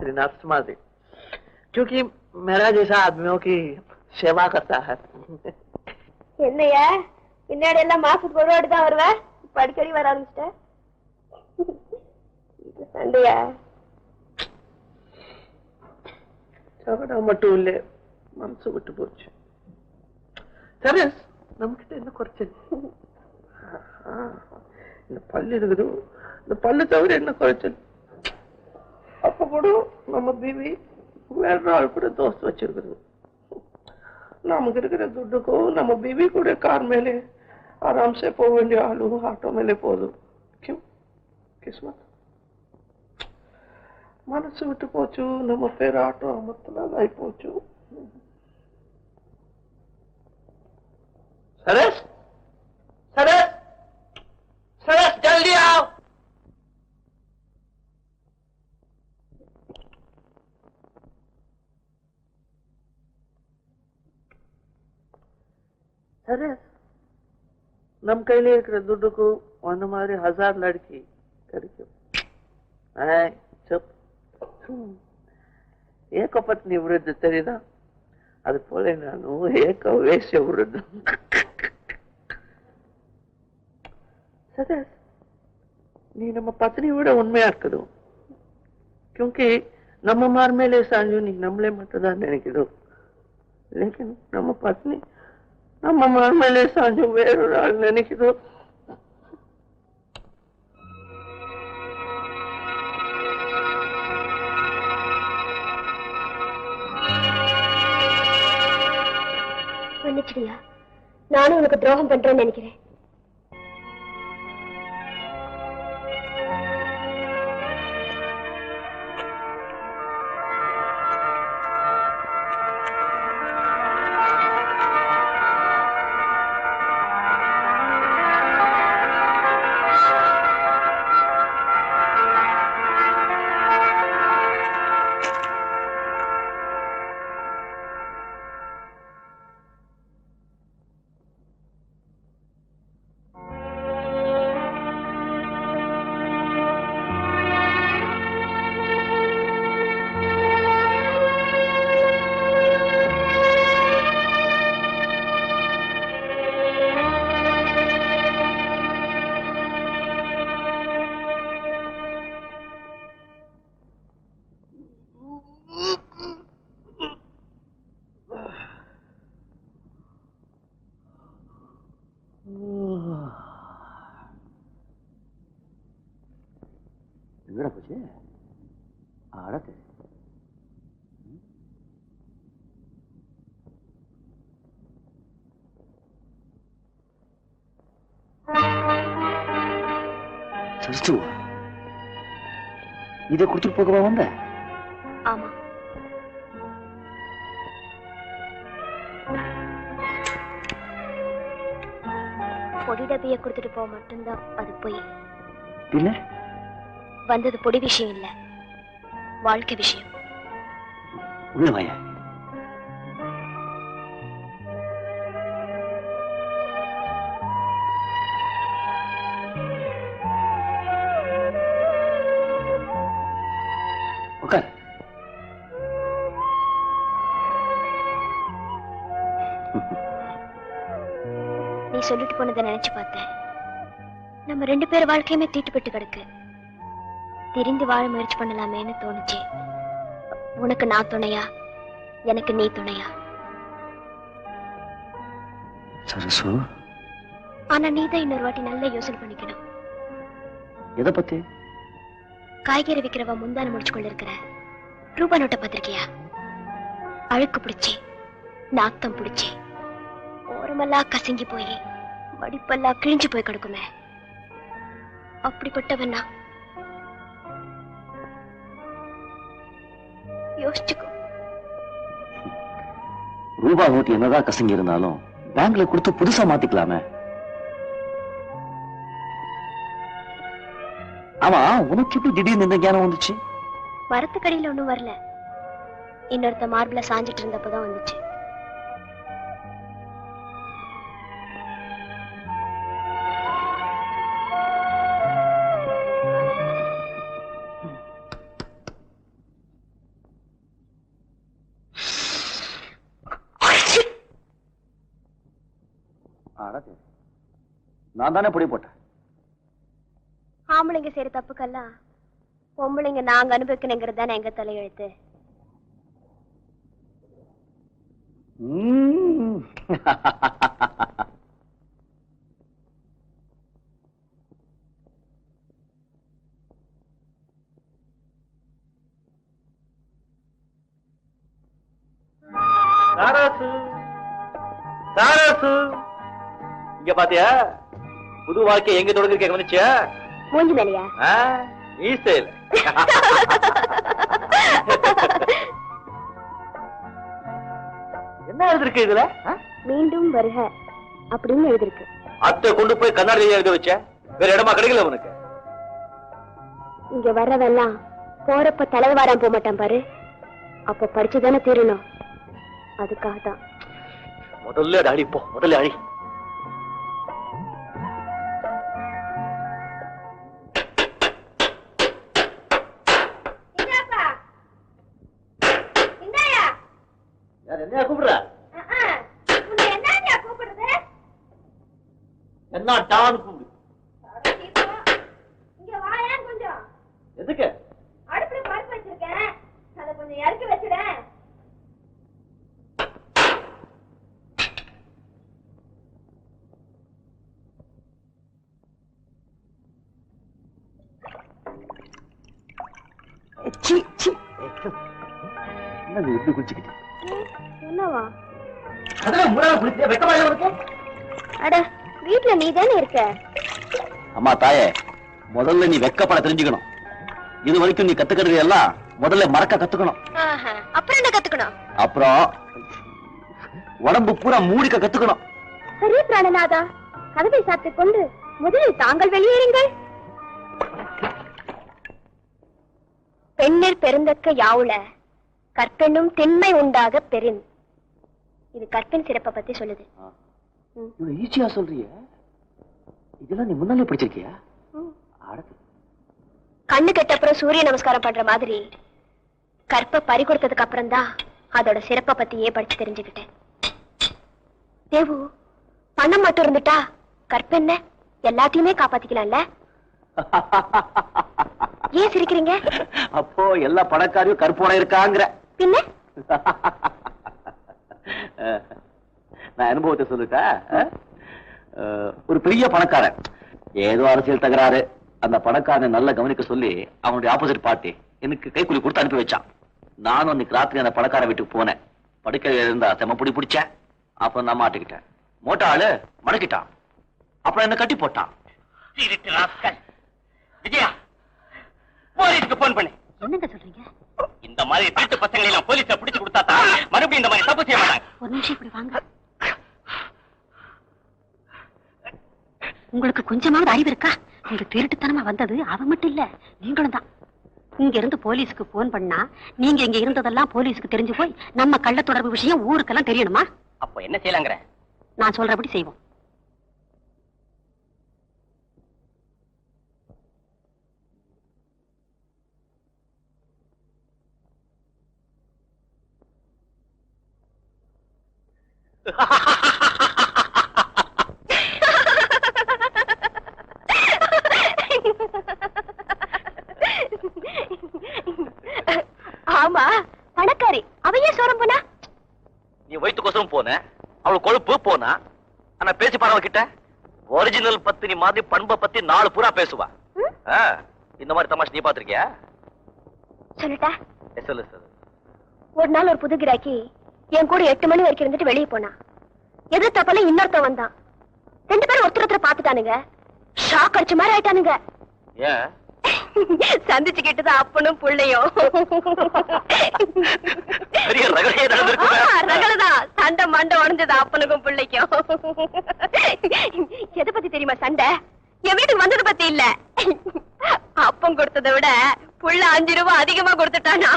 त्रिनाथ समाधि क्योंकि मेरा जैसा आदमियों की सेवा करता है என்னையா பின்னாடி எல்லாம் மாசத்துக்கு ஒரு வாட்டி தான் வருவேன் இப்ப அடிக்கடி வர ஆரம்பிச்சிட்டேன் சண்டையா சவடா மட்டும் இல்ல மனசு விட்டு போச்சு சரி நம்மகிட்ட என்ன குறைச்சல் ஆ, இந்த பல்லு இருக்குது இந்த பல்லு தவிர என்ன குறைச்சல் అప్పుడు నమ్మ బీవి వేరే దోస్తు వచ్చారు నమ్మకిరికి దుడ్డుకు నమ్మ బీవి కూడా కార్ మేలే. ఆరామ్సే పోవండి ఆలు ఆటో మేలే పోదు. కిస్మత్. మనసు విట్టుకోవచ్చు నమ్మ పేరు ఆటో అమ్మత్తలాగా అయిపోవచ్చు. సరే సరే ಸರಿ ನಮ್ಮ ಕೈಲಿ இருக்கிற துட்டுக்கும் ಒಂದು மாதிரி ಹಜಾರ್ ಲಡ್ಕಿ கிடைக்கும் ಆಯ್ ಚಪ್. ಏಕಪತ್ನಿ ವೃದ್ಧ ತೆರೀದ ಅದು ಪೋಲೆ ನಾನು ಏಕ ವೇಶ್ಯ ವೃದ್ಧ. ಸದಾ நீ நம்ம பத்னியோட உண்மையா இருக்கணும் கியூக்கி நம்ம மார்மேலே சாஞ்சு நீ நம்மளே மட்டும்தான் நினைக்கிறோம் லேக்கின் நம்ம பத்னி நம்ம மாமலே சாஞ்சம் வேறொரு ஆள் நினைக்கிறோம் நானும் உனக்கு துரோகம் பண்றேன்னு நினைக்கிறேன். சரசு இதை கொடுத்துட்டு போகவா வந்த? ஆமா. பொடி டப்பிய கொடுத்துட்டு போக மட்டும்தான் அது போய். பின்ன? வந்தது பொடி விஷயம் இல்ல. வாழ்க்கை விஷயம். உள்ள உட்கார். நீ சொல்லிட்டு போனதை நினைச்சு பார்த்தேன். நம்ம ரெண்டு பேர் வாழ்க்கையுமே தீட்டுப்பட்டு கிடக்கு. திரிந்து வாழ முயற்சி பண்ணலாமேன்னு தோணுச்சு. உனக்கு நான் துணையா? எனக்கு நீ துணையா? சரசு. ஆனா நீ தான் இன்னொரு வாட்டி நல்லா யோசனை பண்ணிக்கணும். எதை பத்தி? காய்கறி விக்கிறவ முந்தான முடிச்சு கொண்டு இருக்கிற ரூபா நோட்டை பார்த்திருக்கியா? அழுக்கு பிடிச்சி நாத்தம் பிடிச்சி ஓரமெல்லாம் கசங்கி போய் மடிப்பெல்லாம் கிழிஞ்சு போய் கிடக்குமே. அப்படிப்பட்டவன் நான் யோசிச்சுக்கோ. ரூபா நோட்டு என்னதான் கசங்கி இருந்தாலும் பேங்க்ல கொடுத்து புதுசா மாத்திக்கலாமே. ஆமா உனக்கு எப்படி திடீர்னு இந்த ஞானம் வந்துச்சு? மரத்துக்கடியில ஒண்ணும் வரல. இன்னொருத்த மார்பிள சாஞ்சிட்டு இருந்தப்பதான் வந்துச்சு. நான் தானே பொடி போட்டேன். ஆம்பளைங்க செய்யற தப்புக்கெல்லாம் பொம்பளைங்க நாங்க அனுபவிக்கணுங்கிறது தானே எங்க தலையெழுத்து. தாராசு தாராசு இங்க பாத்தியா? புது வாழ்க்கை எங்க தொடங்குது கேட்க வந்துச்சியா மூஞ்சி மேலையா? ஈஸ்டைல் என்ன எழுதிருக்கு இதுல? மீண்டும் வருக அப்படின்னு எழுதிருக்கு. அத்தை கொண்டு போய் கண்ணாடி எழுத வச்ச? வேற இடமா கிடைக்கல உனக்கு. இங்க வர்றதெல்லாம் போறப்ப தலைவாரம் போக மாட்டான் பாரு. அப்ப படிச்சுதானே தீரணும். அதுக்காக தான் முதல்ல அடி போ முதல்ல அடி. என்ன கூப்பிடுற? என்ன டான் கூப்பிடு. எதுக்கு? அடுப்புல பருப்பு வச்சிருக்கேன் அதை கொஞ்சம் இறக்கி வச்சுடேன். என்னது இப்படி குளிச்சுக்கிட்டு? என்னவா அதெல்லாம் மூணாவது குளிச்சு வெக்கமா இல்ல உனக்கு அட வீட்ல நீ தானே இருக்க? அம்மா தாயே முதல்ல நீ வெக்கப்பட தெரிஞ்சுக்கணும். இது வரைக்கும் நீ கத்துக்கிறது எல்லாம் முதல்ல மறக்க கத்துக்கணும். அப்புறம் என்ன கத்துக்கணும்? அப்புறம் உடம்பு பூரா மூடிக்க கத்துக்கணும். சரி பிராணநாதா கதவை சாத்திக் கொண்டு முதலில் தாங்கள் வெளியேறுங்கள். பெண்ணிற் பெருந்தக்க யாவுல கற்பெண்ணும் திண்மை உண்டாக பெறின். இது கற்பின் சிறப்பை பத்தி சொல்லுது. இவ்வளவு ஈஸியா சொல்றிய. இதெல்லாம் நீ முன்னாலே படிச்சிருக்கியா. கண்ணு கெட்டப்புறம் சூரிய நமஸ்காரம் பண்ற மாதிரி கற்ப பறி கொடுத்ததுக்கு அப்புறம் தான் அதோட சிறப்பை பத்தியே படிச்சு தெரிஞ்சுக்கிட்டேன். தேவு பணம் மட்டும் இருந்துட்டா கற்பென்ன எல்லாத்தையுமே காப்பாத்திக்கலாம்ல? ஏன் சிரிக்கிறீங்க? அப்போ எல்லா பணக்காரியும் கற்போட இருக்காங்கிற. பின்ன? நான் அனுபவத்தை சொல்லிட்டா? ஒரு பெரிய பணக்காரன். ஏதோ அரசியல் தகராறு. அந்த பணக்காரனை நல்லா கவனிக்க சொல்லி அவனுடைய ஆப்போசிட் பார்ட்டி எனக்கு கைக்கூலி கொடுத்து அனுப்பி வச்சான். நானும் அன்னைக்கு ராத்திரி அந்த பணக்கார வீட்டுக்கு போனேன். படுக்கையில இருந்தா செம புடி பிடிச்சேன். அப்புறம் நான் மாட்டிக்கிட்டேன். மோட்டா ஆளு மடக்கிட்டான். அப்புறம் என்ன கட்டி போட்டான். விஜயா போலீஸ்க்கு போன் பண்ணு. என்னங்க சொல்றீங்க? இந்த மாதிரி திருட்டு பசங்களை எல்லாம் போலீஸ்ல பிடிச்சு கொடுத்தா தான் மறுபடியும் இந்த மாதிரி தப்பு செய்ய ஒரு நிமிஷம் இப்படி வாங்க. உங்களுக்கு கொஞ்சமாவது அறிவு இருக்கா? நீங்க திருட்டுத்தனமா வந்தது அவ மட்டும் இல்ல நீங்களும் தான். இங்க இருந்து போலீஸ்க்கு போன் பண்ணா நீங்க இங்க இருந்ததெல்லாம் போலீஸ்க்கு தெரிஞ்சு போய் நம்ம கள்ள தொடர்பு விஷயம் ஊருக்கெல்லாம் தெரியணுமா? அப்ப என்ன செய்யலாங்கிற? நான் சொல்றபடி செய்வோம். ஆமா பணக்காரி. அவையே சோரம் போனா நீ வயிற்றுக்கோசரம் போன அவள் கொழுப்பு போனா ஆனா பேசி பாருவ கிட்ட ஒரிஜினல் பத்தினி மாதிரி பண்பை பத்தி நாலு பூரா பேசுவா. இந்த மாதிரி தமாஷ் நீ பாத்திருக்கியா சொல்லட்டா சொல்லு சொல்லு. ஒரு நாள் ஒரு புது கிராக்கி என் கூட எட்டு மணி வரைக்கும் இருந்துட்டு வெளியே போனான் எதிர்த்தப்பல இன்னொருத்தன் வந்தான். ரெண்டு பேரும் ஒருத்தர் ஒருத்தர் பாத்துட்டானுங்க ஷாக் அடிச்ச மாதிரி ஆயிட்டானுங்க. ஏன்? சந்திச்சுக்கிட்டுதான் அப்பனும் புள்ளையும். ரகலதான். சண்டை மண்டை உடஞ்சது அப்பனுக்கும் பிள்ளைக்கும். எதை பத்தி தெரியுமா சண்டை? என் வீட்டுக்கு வந்தது பத்தி இல்ல. அப்பம் கொடுத்ததை விட புள்ள அஞ்சு ரூபாய் அதிகமா கொடுத்துட்டானா?